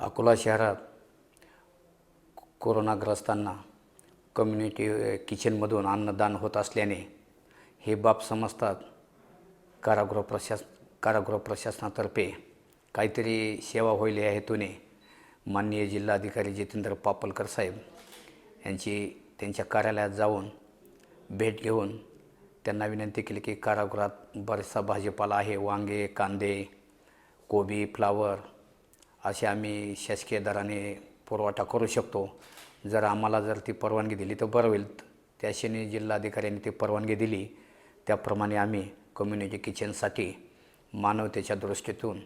अकोला शहरात कोरोनाग्रस्तांना कम्युनिटी किचनमधून अन्नदान होत असल्याने हे बाब समजतात कारागृह प्रशास कारागृह प्रशासनातर्फे. काहीतरी सेवा होईल या हेतूने माननीय जिल्हाधिकारी जितेंद्र पापलकर साहेब यांची त्यांच्या कार्यालयात जाऊन भेट घेऊन त्यांना विनंती केली की कारागृहात बरेचसा भाजीपाला आहे वांगे कांदे कोबी फ्लावर असे आम्ही शासकीय दराने पुरवठा करू शकतो. जर आम्हाला जर ती परवानगी दिली तर बरं होईल. त्याशिवाय जिल्हाधिकाऱ्यांनी ती परवानगी दिली. त्याप्रमाणे आम्ही कम्युनिटी किचनसाठी मानवतेच्या दृष्टीतून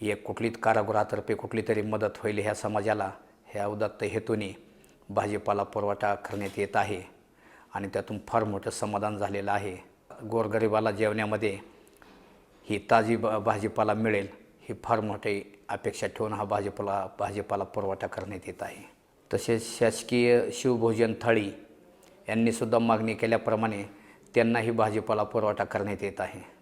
एक कुठली कारागृहातर्फे कुठली तरी मदत होईल ह्या समाजाला ह्या उदात्त हेतूने भाजीपाला पुरवठा करण्यात येत आहे. आणि त्यातून फार मोठं समाधान झालेलं आहे. गोरगरिबाला जेवण्यामध्ये ही ताजी ब भाजीपाला मिळेल ही फार मोठी अपेक्षा ठेवून हा भाजीपाला भाजीपाला पुरवठा करण्यात येत आहे. तसेच शासकीय शिवभोजन थाळी यांनीसुद्धा मागणी केल्याप्रमाणे त्यांनाही भाजीपाला पुरवठा करण्यात येत आहे.